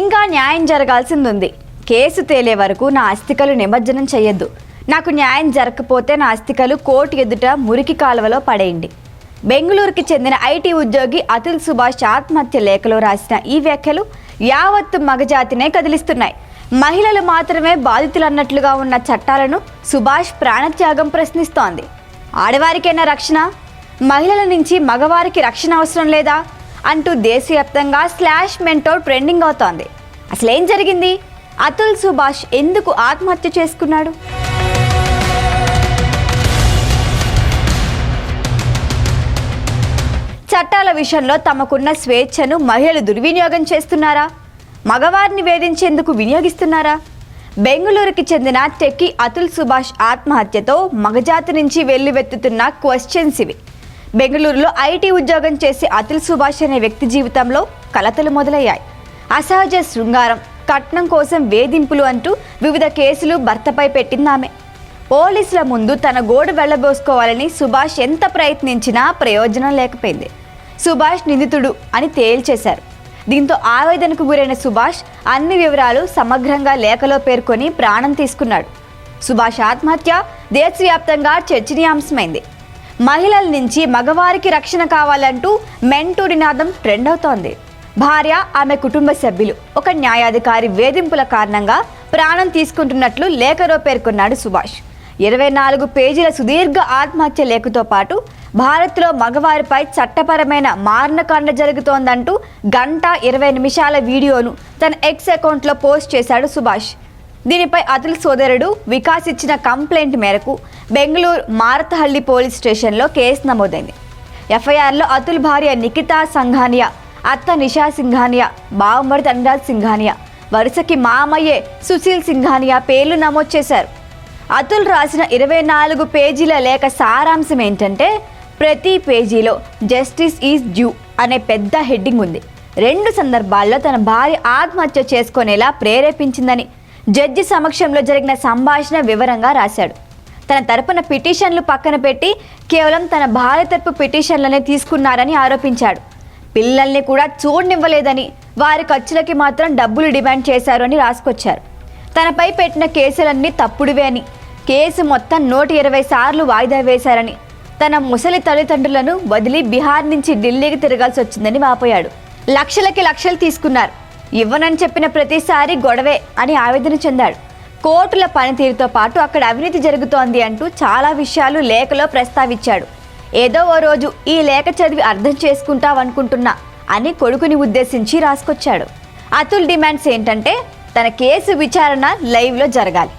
ఇంకా న్యాయం జరగాల్సింది ఉంది కేసు తేలే వరకు నా అస్థికలు నిమజ్జనం చేయొద్దు నాకు న్యాయం జరగకపోతే నా అస్థికలు కోర్టు ఎదుట మురికి కాలువలో పడేయండి. బెంగళూరుకి చెందిన ఐటీ ఉద్యోగి అతుల్ సుభాష్ ఆత్మహత్య లేఖలో రాసిన ఈ వ్యాఖ్యలు యావత్తు మగజాతినే కదిలిస్తున్నాయి. మహిళలు మాత్రమే బాధితులు అన్నట్లుగా ఉన్న చట్టాలను సుభాష్ ప్రాణత్యాగం ప్రశ్నిస్తోంది. ఆడవారికైనా రక్షణ? మహిళల నుంచి మగవారికి రక్షణ అవసరం లేదా? అంటూ దేశవ్యాప్తంగా స్లాష్ మెంటోర్ ట్రెండింగ్ అవుతోంది. అసలేం జరిగింది? అతుల్ సుభాష్ ఎందుకు ఆత్మహత్య చేసుకున్నాడు? చట్టాల విషయంలో తమకున్న స్వేచ్ఛను మహిళలు దుర్వినియోగం చేస్తున్నారా? మగవారిని వేధించేందుకు వినియోగిస్తున్నారా? బెంగళూరుకి చెందిన టెక్కి అతుల్ సుభాష్ ఆత్మహత్యతో మగజాతి నుంచి వెల్లువెత్తుతున్న క్వశ్చన్స్ ఇవి. బెంగళూరులో ఐటీ ఉద్యోగం చేసే అతుల్ సుభాష్ అనే వ్యక్తి జీవితంలో కలతలు మొదలయ్యాయి. అసహజ శృంగారం కట్నం కోసం వేధింపులు అంటూ వివిధ కేసులు భర్తపై పెట్టింది ఆమె పోలీసుల ముందు తన గోడు వెళ్ళబోసుకోవాలని సుభాష్ ఎంత ప్రయత్నించినా ప్రయోజనం లేకపోయింది. సుభాష్ నిందితుడు అని తేల్చేశారు. దీంతో ఆవేదనకు గురైన సుభాష్ అన్ని వివరాలు సమగ్రంగా లేఖలో పేర్కొని ప్రాణం తీసుకున్నాడు. సుభాష్ ఆత్మహత్య దేశవ్యాప్తంగా చర్చనీయాంశమైంది. మహిళల నుంచి మగవారికి రక్షణ కావాలంటూ మెంటూ నినాదం ట్రెండ్ అవుతోంది భార్య ఆమె కుటుంబ సభ్యులు ఒక న్యాయాధికారి వేధింపుల కారణంగా ప్రాణం తీసుకుంటున్నట్లు లేఖలో పేర్కొన్నాడు సుభాష్. ఇరవై నాలుగు పేజీల సుదీర్ఘ ఆత్మహత్య లేఖతో పాటు భారత్లో మగవారిపై చట్టపరమైన మారణకాండ జరుగుతోందంటూ గంట ఇరవై నిమిషాల వీడియోను తన ఎక్స్ అకౌంట్లో పోస్ట్ చేశాడు సుభాష్. దీనిపై అతుల్ సోదరుడు వికాస్ ఇచ్చిన కంప్లైంట్ మేరకు బెంగళూరు మారతహల్లి పోలీస్ స్టేషన్లో కేసు నమోదైంది. ఎఫ్ఐఆర్లో అతుల్ భార్య నిఖితా సంఘానియా అత్త నిషా సింఘానియా బావమరిది అనురాజ్ సింఘానియా వరుసకి మామయ్యే సుశీల్ సింఘానియా పేర్లు నమోదు చేశారు. అతుల్ రాసిన ఇరవై నాలుగు పేజీల లేఖ సారాంశం ఏంటంటే ప్రతి పేజీలో జస్టిస్ ఈజ్ డ్యూ అనే పెద్ద హెడ్డింగ్ ఉంది. రెండు సందర్భాల్లో తన భార్య ఆత్మహత్య చేసుకునేలా ప్రేరేపించిందని జడ్జి సమక్షంలో జరిగిన సంభాషణ వివరంగా రాశాడు. తన తరపున పిటిషన్లు పక్కన పెట్టి కేవలం తన భార్య తరపు పిటిషన్లనే తీసుకున్నారని ఆరోపించాడు. పిల్లల్ని కూడా చూడనివ్వలేదని వారి ఖర్చులకి మాత్రం డబ్బులు డిమాండ్ చేశారు అని రాసుకొచ్చారు. తనపై పెట్టిన కేసులన్నీ తప్పుడువే అని కేసు మొత్తం నూట ఇరవై సార్లు వాయిదా వేశారని తన ముసలి తల్లిదండ్రులను వదిలి బీహార్ నుంచి ఢిల్లీకి తిరగాల్సి వచ్చిందని వాపోయాడు. లక్షలకి లక్షలు తీసుకున్నారు. ఇవ్వనని చెప్పిన ప్రతిసారి గొడవే అని ఆవేదన చెందాడు. కోర్టుల పనితీరుతో పాటు అక్కడ అవినీతి జరుగుతోంది అంటూ చాలా విషయాలు లేఖలో ప్రస్తావించాడు. ఏదో ఓ రోజు ఈ లేఖ చదివి అర్థం చేసుకుంటావనుకుంటున్నా అని కొడుకుని ఉద్దేశించి రాసుకొచ్చాడు. అతుల్ డిమాండ్స్ ఏంటంటే తన కేసు విచారణ లైవ్లో జరగాలి.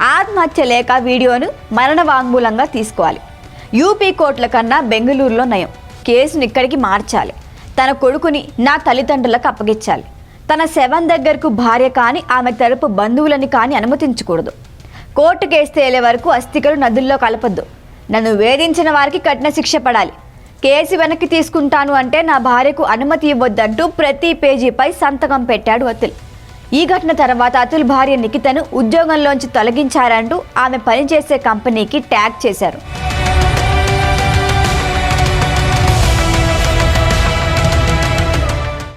ఆత్మహత్య లేఖ వీడియోను మరణ వాంగ్మూలంగా తీసుకోవాలి. యూపీ కోర్టుల కన్నా బెంగళూరులో నయం. కేసును ఇక్కడికి మార్చాలి. తన కొడుకుని నా తల్లిదండ్రులకు అప్పగించాలి. తన శవం దగ్గరకు భార్య కానీ ఆమె తరపు బంధువులని కానీ అనుమతించకూడదు. కోర్టు కేసు తేలే వరకు అస్థికలు నదుల్లో కలపద్దు. నన్ను వేధించిన వారికి కఠిన శిక్ష పడాలి. కేసు వెనక్కి తీసుకుంటాను అంటే నా భార్యకు అనుమతి ఇవ్వద్దంటూ ప్రతి పేజీపై సంతకం పెట్టాడు అతుల్. ఈ ఘటన తర్వాత అతుల్ భార్య నిఖితను ఉద్యోగంలోంచి తొలగించారంటూ ఆమె పనిచేసే కంపెనీకి ట్యాగ్ చేశారు.